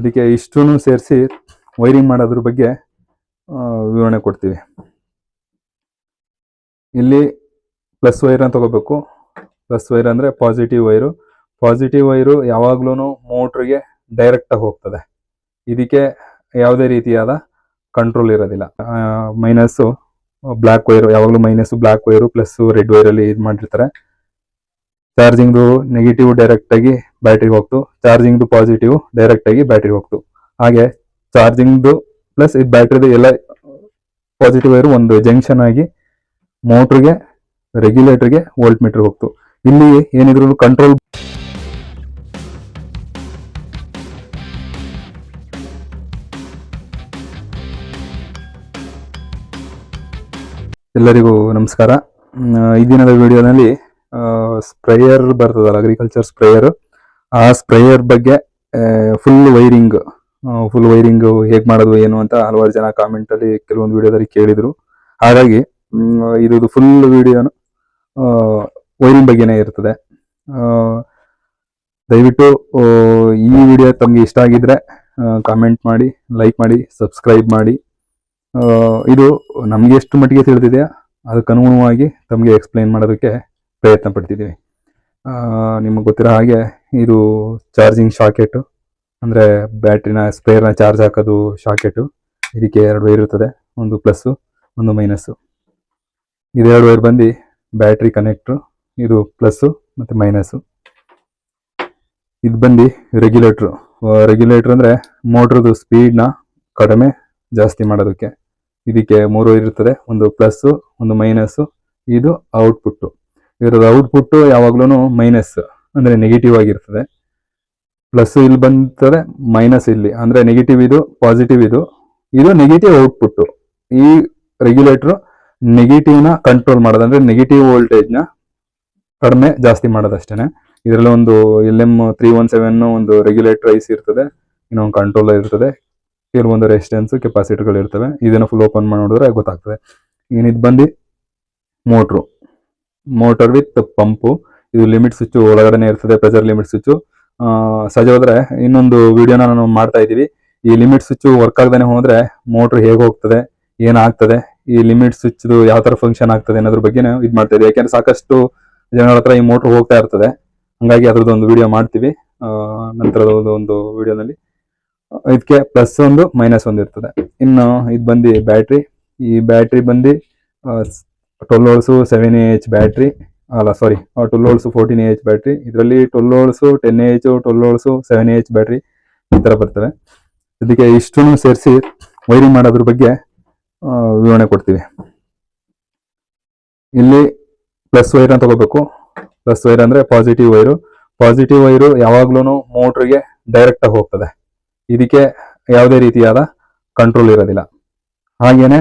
ಇದಕ್ಕೆ ಇಷ್ಟೂ ಸೇರಿಸಿ ವೈರಿಂಗ್ ಮಾಡೋದ್ರ ಬಗ್ಗೆ ವಿವರಣೆ ಕೊಡ್ತೀವಿ. ಇಲ್ಲಿ ಪ್ಲಸ್ ವೈರ್ ಅಂತ ತಗೋಬೇಕು. ಪ್ಲಸ್ ವೈರ್ ಅಂದರೆ ಪಾಸಿಟಿವ್ ವೈರು ಪಾಸಿಟಿವ್ ವೈರು ಯಾವಾಗ್ಲೂ ಮೋಟ್ರಿಗೆ ಡೈರೆಕ್ಟಾಗಿ ಹೋಗ್ತದೆ. ಇದಕ್ಕೆ ಯಾವುದೇ ರೀತಿಯಾದ ಕಂಟ್ರೋಲ್ ಇರೋದಿಲ್ಲ. ಮೈನಸ್ಸು ಬ್ಲ್ಯಾಕ್ ವೈರು ಯಾವಾಗಲೂ minus black wire plus red ವೈರಲ್ಲಿ ಇದು ಮಾಡಿರ್ತಾರೆ. ಚಾರ್ಜಿಂಗ್ದು ನೆಗೆಟಿವ್ ಡೈರೆಕ್ಟಾಗಿ ಬ್ಯಾಟ್ರಿಗೆ ಹೋಗ್ತು. ಚಾರ್ಜಿಂಗ್ದು ಪಾಸಿಟಿವ್ ಡೈರೆಕ್ಟಾಗಿ ಬ್ಯಾಟ್ರಿಗೆ ಹೋಗ್ತು. ಹಾಗೆ ಚಾರ್ಜಿಂಗ್ದು ಪ್ಲಸ್ ಈ ಬ್ಯಾಟ್ರಿದು ಎಲ್ಲ ಪಾಸಿಟಿವ್ ವೈರು ಒಂದು ಜಂಕ್ಷನ್ ಆಗಿ ಮೋಟ್ರಿಗೆ ರೆಗ್ಯುಲೇಟರ್ಗೆ ವೋಲ್ಟ್ ಮೀಟರ್ ಹೋಗ್ತು. ಇಲ್ಲಿ ಏನಿದ್ರು ಕಂಟ್ರೋಲ್ ಎಲ್ಲರಿಗೂ ನಮಸ್ಕಾರ. ಈ ದಿನದ ವಿಡಿಯೋನಲ್ಲಿ ಸ್ಪ್ರೇಯರ್ ಬರ್ತದಲ್ಲ ಅಗ್ರಿಕಲ್ಚರ್ ಸ್ಪ್ರೇಯರ್ ಆ ಸ್ಪ್ರೇಯರ್ ಬಗ್ಗೆ ಫುಲ್ ವೈರಿಂಗ್ ಫುಲ್ ವೈರಿಂಗ್ ಹೇಗೆ ಮಾಡೋದು, ಏನು ಅಂತ ಹಲವಾರು ಜನ ಕಾಮೆಂಟ್ ಅಲ್ಲಿ ಕೆಲವೊಂದು ವಿಡಿಯೋದಲ್ಲಿ ಕೇಳಿದ್ರು. ಹಾಗಾಗಿ ಇದು ಫುಲ್ ವಿಡಿಯೋನು ವೈರಿಂಗ್ ಬಗ್ಗೆನೇ ಇರ್ತದೆ. ದಯವಿಟ್ಟು ಈ ವಿಡಿಯೋ ತಮಗೆ ಇಷ್ಟ ಆಗಿದ್ರೆ ಕಾಮೆಂಟ್ ಮಾಡಿ ಲೈಕ್ ಮಾಡಿ ಸಬ್ಸ್ಕ್ರೈಬ್ ಮಾಡಿ. ಇದು ನಮ್ಗೆ ಎಷ್ಟು ಮಟ್ಟಿಗೆ ತಿಳಿದಿದೆಯಾ ಅದಕ್ಕೆ ಅನುಗುಣವಾಗಿ ತಮಗೆ ಎಕ್ಸ್ಪ್ಲೈನ್ ಮಾಡೋದಕ್ಕೆ ಪ್ರಯತ್ನ ಪಡ್ತಿದ್ದೀವಿ ನಿಮಗೆ ಗೊತ್ತಿರೋ ಹಾಗೆ ಇದು ಚಾರ್ಜಿಂಗ್ ಶಾಕೆಟು, ಅಂದರೆ ಬ್ಯಾಟ್ರಿನ ಸ್ಪೇರ್ನ ಚಾರ್ಜ್ ಹಾಕೋದು ಶಾಕೆಟು. ಇದಕ್ಕೆ ಎರಡು ವೈರ್ ಇರ್ತದೆ, ಒಂದು ಪ್ಲಸ್ಸು, ಒಂದು ಮೈನಸ್ಸು. ಇದೆರಡು ವೈರ್ ಬಂದು ಬ್ಯಾಟ್ರಿ ಕನೆಕ್ಟ್ರು, ಇದು ಪ್ಲಸ್ಸು ಮತ್ತು ಮೈನಸ್ಸು. ಇದು ಬಂದು ರೆಗ್ಯುಲೇಟ್ರು. ರೆಗ್ಯುಲೇಟ್ರ್ ಅಂದರೆ ಮೋಟ್ರದು ಸ್ಪೀಡ್ನ ಕಡಿಮೆ ಜಾಸ್ತಿ ಮಾಡೋದಕ್ಕೆ. ಇದಕ್ಕೆ ಮೂರು ಇರ್ತದೆ, ಒಂದು ಪ್ಲಸ್ಸು, ಒಂದು ಮೈನಸ್ಸು. ಇದು ಔಟ್ಪುಟ್ ಇದರ ಔಟ್ಪುಟ್ ಯಾವಾಗ್ಲೂ ಮೈನಸ್ ಅಂದ್ರೆ ನೆಗೆಟಿವ್ ಆಗಿರ್ತದೆ. ಪ್ಲಸ್ ಇಲ್ಲಿ ಬಂತದೆ ಮೈನಸ್ ಇಲ್ಲಿ. ಅಂದ್ರೆ ನೆಗೆಟಿವ್ ಇದು ಪಾಸಿಟಿವ್ ಇದು. ಇದು ನೆಗೆಟಿವ್ ಔಟ್ಪುಟ್ ಈ ರೆಗ್ಯುಲೇಟರ್ ನೆಗೆಟಿವ್ನ ಕಂಟ್ರೋಲ್ ಮಾಡೋದು. ಅಂದ್ರೆ ನೆಗೆಟಿವ್ ವೋಲ್ಟೇಜ್ನ ಕಡಿಮೆ ಜಾಸ್ತಿ ಮಾಡೋದಷ್ಟೇನೆ ಇದರಲ್ಲಿ ಒಂದು L M three one seven ಒಂದು ರೆಗ್ಯುಲೇಟರ್ ಐಸ್ ಇರ್ತದೆ. ಇನ್ನೊಂದು ಕಂಟ್ರೋಲರ್ ಇರ್ತದೆ. ಕೆಲವೊಂದು ರೆಸಿಸ್ಟೆನ್ಸ್ ಕೆಪಾಸಿಟಿಗಳು ಇರ್ತವೆ ಇದನ್ನ ಫುಲ್ ಓಪನ್ ಮಾಡಿ ನೋಡಿದ್ರೆ ಗೊತ್ತಾಗ್ತದೆ. ಏನಿದು ಬಂದು? ಮೋಟ್ರು ಮೋಟರ್ ವಿತ್ ಪಂಪು ಇದು ಲಿಮಿಟ್ ಸ್ವಿಚ್ ಒಳಗಡೆನೆ ಇರ್ತದೆ ಪ್ರೆಷರ್ ಲಿಮಿಟ್ ಸ್ವಿಚ್ ಸಹಜ ಹೋದ್ರೆ ಇನ್ನೊಂದು ವಿಡಿಯೋನ ನಾನು ಮಾಡ್ತಾ ಇದ್ದೀವಿ. ಈ ಲಿಮಿಟ್ ಸ್ವಿಚ್ ವರ್ಕ್ ಆಗದೇನೆ ಹೋದ್ರೆ ಮೋಟ್ರ್ ಹೇಗೆ ಹೋಗ್ತದೆ ಏನಾಗ್ತದೆ ಈ ಲಿಮಿಟ್ ಸ್ವಿಚ್ ಯಾವ ತರ ಫಂಕ್ಷನ್ ಆಗ್ತದೆ ಅನ್ನೋದ್ರ ಬಗ್ಗೆ ಇದು ಮಾಡ್ತಾ ಇದ್ದೀವಿ. ಯಾಕೆಂದ್ರೆ ಸಾಕಷ್ಟು ಜನಗಳ ಹತ್ರ ಈ ಮೋಟ್ರ್ ಹೋಗ್ತಾ ಇರ್ತದೆ. ಹಂಗಾಗಿ ಅದ್ರದ್ದು ಒಂದು ವಿಡಿಯೋ ಮಾಡ್ತೀವಿ. ನಂತರದ ಒಂದು ವಿಡಿಯೋನಲ್ಲಿ ಇದಕ್ಕೆ ಪ್ಲಸ್ ಒಂದು ಮೈನಸ್ ಒಂದು ಇರ್ತದೆ. ಇನ್ನು ಇದು ಬಂದು ಬ್ಯಾಟ್ರಿ ಈ ಬ್ಯಾಟ್ರಿ ಬಂದು twelve volts seven A H battery ಅಲ್ಲ sorry twelve volts fourteen A H battery ಇದರಲ್ಲಿ twelve volts ten A H twelve volts seven A H battery ಈ ಥರ ಬರ್ತವೆ. ಇದಕ್ಕೆ ಇಷ್ಟೂ ಸೇರಿಸಿ ವೈರಿಂಗ್ ಮಾಡೋದ್ರ ಬಗ್ಗೆ ವಿವರಣೆ ಕೊಡ್ತೀವಿ. ಇಲ್ಲಿ ಪ್ಲಸ್ ವೈರ್ ಅಂತ ತಗೋಬೇಕು. ಪ್ಲಸ್ ವೈರ್ ಅಂದರೆ ಪಾಸಿಟಿವ್ ವೈರು ಪಾಸಿಟಿವ್ ವೈರು ಯಾವಾಗ್ಲೂ ಮೋಟ್ರಿಗೆ ಡೈರೆಕ್ಟ್ ಆಗಿ ಹೋಗ್ತದೆ. ಇದಕ್ಕೆ ಯಾವುದೇ ರೀತಿಯಾದ ಕಂಟ್ರೋಲ್ ಇರೋದಿಲ್ಲ. ಹಾಗೇನೆ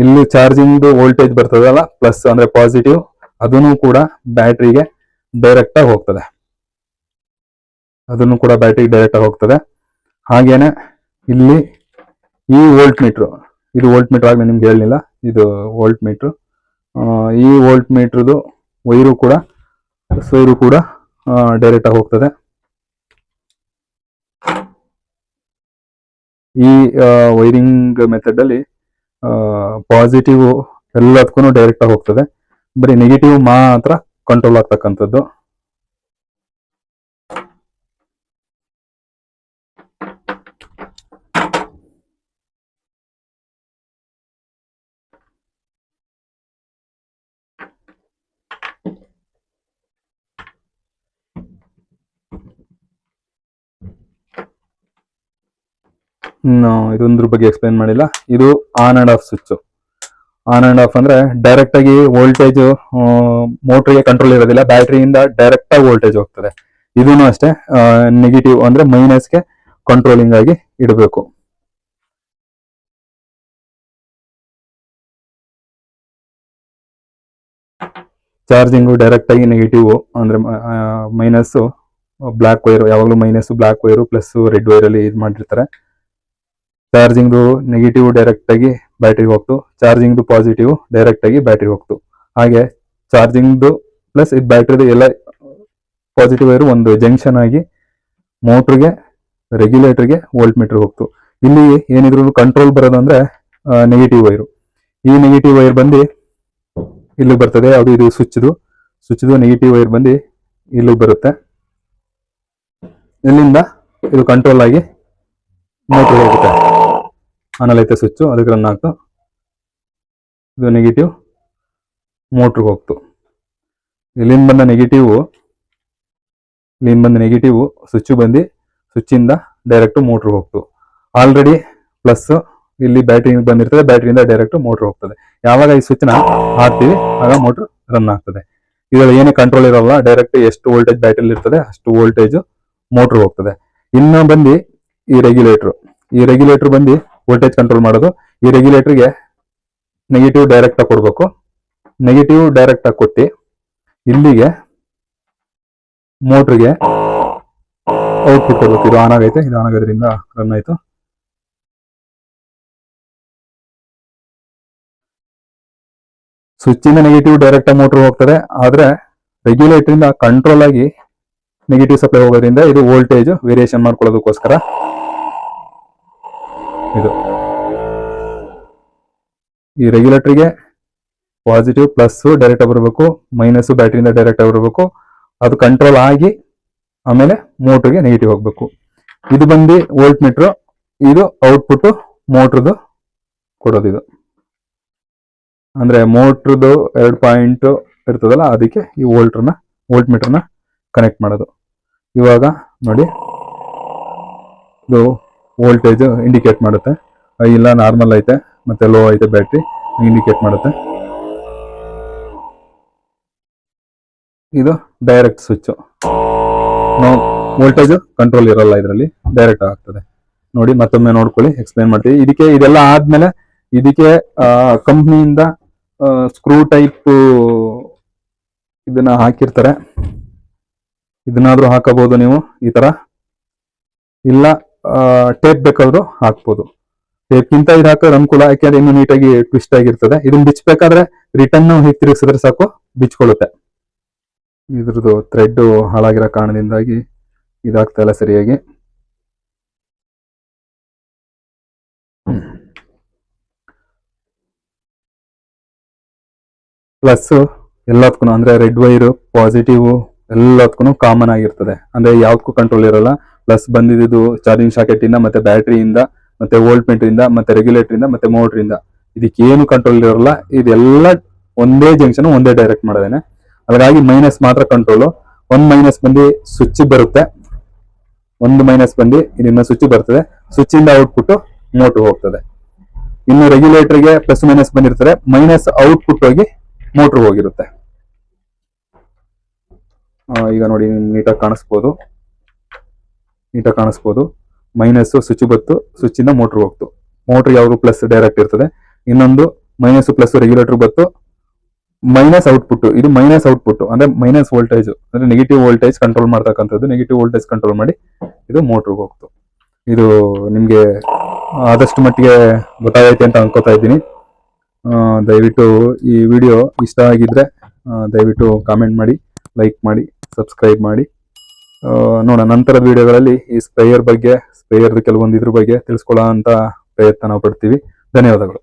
ಇಲ್ಲಿ ಚಾರ್ಜಿಂಗ್ ವೋಲ್ಟೇಜ್ ಬರ್ತದಲ್ಲ ಪ್ಲಸ್ ಅಂದ್ರೆ ಪಾಸಿಟಿವ್ ಅದನ್ನು ಕೂಡ ಬ್ಯಾಟ್ರಿಗೆ ಡೈರೆಕ್ಟ್ ಆಗಿ ಹೋಗ್ತದೆ. ಅದನ್ನು ಕೂಡ ಬ್ಯಾಟ್ರಿಗೆ ಡೈರೆಕ್ಟ್ ಆಗಿ ಹೋಗ್ತದೆ. ಹಾಗೇನೆ ಇಲ್ಲಿ ಈ ವೋಲ್ಟ್ ಮೀಟ್ರು ಇದು ವೋಲ್ಟ್ ಮೀಟರ್ ಆಗಿ ನಿಮ್ಗೆ ಹೇಳಲಿಲ್ಲ, ಇದು ವೋಲ್ಟ್ ಮೀಟ್ರು ಈ ವೋಲ್ಟ್ ಮೀಟ್ರದು ವೈರು ಕೂಡ ವೈರು ಕೂಡ ಡೈರೆಕ್ಟ್ ಆಗಿ ಹೋಗ್ತದೆ. ಈ ವೈರಿಂಗ್ ಮೆಥಡ್ ಅಲ್ಲಿ ಪಾಸಿಟಿವ್ ಎಲ್ಲದಕ್ಕೂ ಡೈರೆಕ್ಟ್ ಆಗಿ ಹೋಗ್ತದೆ. ಬರೀ ನೆಗೆಟಿವ್ ಮಾತ್ರ ಕಂಟ್ರೋಲ್ ಆಗ್ತಕ್ಕಂಥದ್ದು ಇನ್ನು ಇದೊಂದ್ರ ಬಗ್ಗೆ ಎಕ್ಸ್ಪ್ಲೈನ್ ಮಾಡಿಲ್ಲ. ಇದು on and off switch on and off ಅಂದ್ರೆ ಡೈರೆಕ್ಟ್ ಆಗಿ ವೋಲ್ಟೇಜ್ ಮೋಟರ್ಗೆ ಕಂಟ್ರೋಲ್ ಇರೋದಿಲ್ಲ. ಬ್ಯಾಟ್ರಿಯಿಂದ ಡೈರೆಕ್ಟ್ ಆಗಿ ವೋಲ್ಟೇಜ್ ಹೋಗ್ತದೆ. ಇದೂ ಅಷ್ಟೇ ನೆಗೆಟಿವ್ ಅಂದ್ರೆ ಮೈನಸ್ಗೆ ಕಂಟ್ರೋಲಿಂಗ್ ಆಗಿ ಇಡಬೇಕು. ಚಾರ್ಜಿಂಗು ಡೈರೆಕ್ಟ್ ಆಗಿ ನೆಗೆಟಿವ್ ಅಂದ್ರೆ ಮೈನಸ್ ಬ್ಲಾಕ್ ವೈರ್ ಯಾವಾಗಲೂ minus black wire plus red wire ಅಲ್ಲಿ ಇದು ಮಾಡಿರ್ತಾರೆ. ಚಾರ್ಜಿಂಗ್ದು ನೆಗೆಟಿವ್ ಡೈರೆಕ್ಟ್ ಆಗಿ ಬ್ಯಾಟ್ರಿಗೆ ಹೋಗ್ತು. ಚಾರ್ಜಿಂಗ್ದು ಪಾಸಿಟಿವ್ ಡೈರೆಕ್ಟ್ ಆಗಿ ಬ್ಯಾಟ್ರಿಗೆ ಹೋಗ್ತು. ಹಾಗೆ ಚಾರ್ಜಿಂಗ್ದು ಪ್ಲಸ್ ಇದು ಬ್ಯಾಟ್ರಿದು ಎಲ್ಲ ಪಾಸಿಟಿವ್ ವೈರು ಒಂದು ಜಂಕ್ಷನ್ ಆಗಿ ಮೋಟ್ರಿಗೆ ರೆಗ್ಯುಲೇಟರ್ಗೆ ವೋಲ್ಟ್ ಮೀಟರ್ ಹೋಗ್ತು. ಇಲ್ಲಿ ಏನಿದ್ರು ಕಂಟ್ರೋಲ್ ಬರೋದು ಅಂದರೆ ನೆಗೆಟಿವ್ ವೈರು ಈ ನೆಗೆಟಿವ್ ವೈರ್ ಬಂದು ಇಲ್ಲಿಗೆ ಬರ್ತದೆ. ಅದು ಇದು ಸ್ವಿಚ್ದು ಸ್ವಿಚ್ದು ನೆಗೆಟಿವ್ ವೈರ್ ಬಂದು ಇಲ್ಲಿಗೆ ಬರುತ್ತೆ. ಇಲ್ಲಿಂದ ಇದು ಕಂಟ್ರೋಲ್ ಆಗಿ ಮೋಟರ್ ಹೋಗುತ್ತೆ. ಆನಲ್ಲಿ ಸ್ವಿಚ್ಚು ಸ್ವಿಚ್ ಅದಕ್ಕೆ ರನ್ ಆಗ್ತು ಇದು ನೆಗೆಟಿವ್ ಮೋಟ್ರಿಗೆ ಹೋಗ್ತು. ಇಲ್ಲಿಂದ ಬಂದ ನೆಗೆಟಿವು ಇಲ್ಲಿಂದ ಬಂದ ನೆಗೆಟಿವ್ ಸ್ವಿಚ್ಚು ಬಂದು ಸ್ವಿಚ್ಚಿಂದ ಡೈರೆಕ್ಟ್ ಮೋಟ್ರಿಗೆ ಹೋಗ್ತು. ಆಲ್ರೆಡಿ ಪ್ಲಸ್ ಇಲ್ಲಿ ಬ್ಯಾಟ್ರಿ ಬಂದಿರ್ತದೆ ಬ್ಯಾಟ್ರಿಯಿಂದ ಡೈರೆಕ್ಟ್ ಮೋಟ್ರ್ ಹೋಗ್ತದೆ. ಯಾವಾಗ ಈ ಸ್ವಿಚ್ನ ಹಾಕ್ತೀವಿ, ಆಗ ಮೋಟ್ರ್ ರನ್ ಆಗ್ತದೆ. ಇದರಲ್ಲಿ ಏನೇ ಕಂಟ್ರೋಲ್ ಇರಲ್ಲ ಡೈರೆಕ್ಟ್ ಎಷ್ಟು ವೋಲ್ಟೇಜ್ ಬ್ಯಾಟ್ರಿ ಇರ್ತದೆ, ಅಷ್ಟು ವೋಲ್ಟೇಜ್ ಮೋಟ್ರ್ ಹೋಗ್ತದೆ. ಇನ್ನು ಬಂದು ಈ ರೆಗ್ಯುಲೇಟರ್ ಈ ರೆಗ್ಯುಲೇಟರ್ ಬಂದು ವೋಲ್ಟೇಜ್ ಕಂಟ್ರೋಲ್ ಮಾಡೋದು, ಈ ರೆಗ್ಯುಲೇಟರ್ಗೆ ನೆಗೆಟಿವ್ ಡೈರೆಕ್ಟ್ ಆಗಿ ಕೊಡಬೇಕು. ನೆಗೆಟಿವ್ ಡೈರೆಕ್ಟ್ ಆಗಿ ಕೊಟ್ಟು, ಇಲ್ಲಿಗೆ ಮೋಟ್ರಿಗೆ ಔಟ್ಪುಟ್ ಕೊಡ್ಬೇಕು. ಇದು ಆನ್ ಆಗೈತೆ, ಇದು ಆನ್ ಆಗೋದ್ರಿಂದ ರನ್ ಆಯಿತು. ಸ್ವಿಚ್ ನೆಗೆಟಿವ್ ಡೈರೆಕ್ಟ್ ಮೋಟರ್ ಹೋಗ್ತದೆ. ಆದ್ರೆ ರೆಗ್ಯುಲೇಟರ್ ಇಂದ ಕಂಟ್ರೋಲ್ ಆಗಿ ನೆಗೆಟಿವ್ ಸಪ್ಲೈ ಹೋಗೋದ್ರಿಂದ ಇದು ವೋಲ್ಟೇಜ್ ವೇರಿಯೇಷನ್ ಮಾಡ್ಕೊಳ್ಳೋದಕ್ಕೋಸ್ಕರ ಇದು. ಈ ರೆಗ್ಯುಲೇಟರ್ಗೆ ಪಾಸಿಟಿವ್ ಪ್ಲಸ್ ಡೈರೆಕ್ಟ್ ಬರಬೇಕು ಮೈನಸ್ ಬ್ಯಾಟ್ರಿಯಿಂದ ಡೈರೆಕ್ಟ್ ಬರಬೇಕು. ಅದು ಕಂಟ್ರೋಲ್ ಆಗಿ ಆಮೇಲೆ ಮೋಟ್ರಿಗೆ ನೆಗೆಟಿವ್ ಹೋಗ್ಬೇಕು. ಇದು ಬಂದು ವೋಲ್ಟ್ ಮೀಟರ್ ಇದು ಔಟ್ಪುಟ್ ಮೋಟ್ರದು ಕೊಡೋದು ಇದು. ಅಂದ್ರೆ ಮೋಟ್ರದು ಎರಡು ಪಾಯಿಂಟ್ ಇರ್ತದಲ್ಲ, ಅದಕ್ಕೆ ಈ ವೋಲ್ಟ್ರನ್ನ ವೋಲ್ಟ್ ಮೀಟರ್ನ ಕನೆಕ್ಟ್ ಮಾಡೋದು. ಇವಾಗ ನೋಡಿ. ಇದು ವೋಲ್ಟೇಜ್ ಇಂಡಿಕೇಟ್ ಮಾಡುತ್ತೆ. ಇಲ್ಲ ನಾರ್ಮಲ್ ಐತೆ, ಮತ್ತೆ ಲೋ ಐತೆ ಬ್ಯಾಟ್ರಿ ಇಂಡಿಕೇಟ್ ಮಾಡುತ್ತೆ. ಇದು ಡೈರೆಕ್ಟ್ ಸ್ವಿಚ್ ವೋಲ್ಟೇಜ್ ಕಂಟ್ರೋಲ್ ಇರಲ್ಲ ಇದರಲ್ಲಿ ಡೈರೆಕ್ಟ್ ಆಗ್ತದೆ. ನೋಡಿ, ಮತ್ತೊಮ್ಮೆ ನೋಡ್ಕೊಳ್ಳಿ ಎಕ್ಸ್ಪ್ಲೈನ್ ಮಾಡ್ತೀವಿ. ಇದಕ್ಕೆ, ಇದೆಲ್ಲ ಆದ್ಮೇಲೆ ಇದಕ್ಕೆ ಕಂಪ್ನಿಯಿಂದ ಸ್ಕ್ರೂ ಟೈಪ್ ಇದನ್ನ ಹಾಕಿರ್ತಾರೆ. ಇದನ್ನಾದ್ರೂ ಹಾಕಬಹುದು ನೀವು, ಈ ತರ. ಇಲ್ಲ ಟೇಪ್ ಬೇಕಾದ್ರೂ ಹಾಕ್ಬೋದು. ಟೇಪ್ಗಿಂತ ಇದು ಹಾಕೋದು ಅನುಕೂಲ ಯಾಕೆಂದ್ರೆ ಇನ್ನು ನೀಟಾಗಿ ಟ್ವಿಸ್ಟ್ ಆಗಿರ್ತದೆ. ಇದನ್ನ ಬಿಚ್ಚಬೇಕಾದ್ರೆ ರಿಟರ್ನ್ ಹೀಗೆ ತಿರುಗಿಸಿದ್ರೆ ಸಾಕು, ಬಿಚ್ಕೊಳ್ಳುತ್ತೆ. ಇದ್ರದ್ದು ಥ್ರೆಡ್ ಹಾಳಾಗಿರೋ ಕಾರಣದಿಂದಾಗಿ ಇದಾಗ್ತಾ ಇಲ್ಲ ಸರಿಯಾಗಿ. ಪ್ಲಸ್ ಎಲ್ಲದಕ್ಕೂ ಅಂದ್ರೆ ರೆಡ್ ವೈರು ಪಾಸಿಟಿವ್ ಎಲ್ಲದಕ್ಕೂ ಕಾಮನ್ ಆಗಿರ್ತದೆ. ಅಂದ್ರೆ ಯಾವ್ದಕ್ಕೂ ಕಂಟ್ರೋಲ್ ಇರಲ್ಲ. ಪ್ಲಸ್ ಬಂದಿದ್ದು ಚಾರ್ಜಿಂಗ್ ಶಾಕೆಟ್ ಇಂದ ಮತ್ತೆ ಬ್ಯಾಟ್ರಿಯಿಂದ ಮತ್ತೆ ವೋಲ್ಟ್ ಮೀಟರ್ ಇಂದ, ಮತ್ತೆ ರೆಗ್ಯುಲೇಟರ್ ಇಂದ, ಮತ್ತೆ ಮೋಟರ್ ಇಂದ. ಏನು ಕಂಟ್ರೋಲ್ ಇರಲ್ಲ. ಇದೆಲ್ಲ ಒಂದೇ ಜಂಕ್ಷನ್ ಒಂದೇ ಡೈರೆಕ್ಟ್ ಮಾಡೋದೇನೆ ಹಾಗಾಗಿ ಮೈನಸ್ ಮಾತ್ರ ಕಂಟ್ರೋಲ್ ಒಂದ್ ಮೈನಸ್ ಬಂದು ಸ್ವಿಚ್ ಬರುತ್ತೆ. ಒಂದು ಮೈನಸ್ ಬಂದು ಇದನ್ನ ಸ್ವಿಚ್ ಬರ್ತದೆ. ಸ್ವಿಚ್ ಇಂದ ಔಟ್ಪುಟ್ ಮೋಟರ್ ಹೋಗ್ತದೆ. ಇನ್ನು ರೆಗ್ಯುಲೇಟರ್ಗೆ ಪ್ಲಸ್ ಮೈನಸ್ ಬಂದಿರ್ತಾರೆ ಮೈನಸ್ ಔಟ್ಪುಟ್ ಹೋಗಿ ಮೋಟರ್ ಹೋಗಿರುತ್ತೆ. ಈಗ ನೋಡಿ ನೀಟಾಗಿ ಕಾಣಿಸ್ಬೋದು. ನೀಟಾಗಿ ಕಾಣಿಸ್ಬೋದು. ಮೈನಸ್ ಸ್ವಿಚ್ ಬತ್ತು ಸ್ವಿಚ್ ಇಂದ ಮೋಟ್ರ್ ಹೋಗ್ತು. ಮೋಟ್ರ್ ಯಾವಾಗ ಪ್ಲಸ್ ಡೈರೆಕ್ಟ್ ಇರ್ತದೆ. ಇನ್ನೊಂದು ಮೈನಸ್ ಪ್ಲಸ್ ರೆಗ್ಯುಲೇಟರ್ ಬತ್ತು. ಮೈನಸ್ ಔಟ್ಪುಟ್ ಇದು ಮೈನಸ್ ಔಟ್ಪುಟ್ ಅಂದ್ರೆ ಮೈನಸ್ ವೋಲ್ಟೇಜ್ ಅಂದ್ರೆ ನೆಗೆಟಿವ್ ವೋಲ್ಟೇಜ್ ಕಂಟ್ರೋಲ್ ಮಾಡ್ತಕ್ಕಂಥದ್ದು. ನೆಗೆಟಿವ್ ವೋಲ್ಟೇಜ್ ಕಂಟ್ರೋಲ್ ಮಾಡಿ ಇದು ಮೋಟ್ರ್ ಹೋಗ್ತು. ಇದು ನಿಮ್ಗೆ ಆದಷ್ಟು ಮಟ್ಟಿಗೆ ಗೊತ್ತಾಗೈತೆ ಅಂತ ಅನ್ಕೋತಾ ಇದ್ದೀನಿ. ದಯವಿಟ್ಟು ಈ ವಿಡಿಯೋ ಇಷ್ಟ ಆಗಿದ್ರೆ ದಯವಿಟ್ಟು ಕಾಮೆಂಟ್ ಮಾಡಿ ಲೈಕ್ ಮಾಡಿ ಸಬ್ಸ್ಕ್ರೈಬ್ ಮಾಡಿ. ನೋಡೋಣ ನಂತರದ ವಿಡಿಯೋಗಳಲ್ಲಿ ಈ ಸ್ಪ್ರೇಯರ್ ಬಗ್ಗೆ ಸ್ಪ್ರೇಯರ್ ಕೆಲವೊಂದು ಇದ್ರ ಬಗ್ಗೆ ತಿಳಿಸ್ಕೊಳ್ಳೋ ಅಂತ ಪ್ರಯತ್ನ ನಾವು ಪಡ್ತೀವಿ. ಧನ್ಯವಾದಗಳು.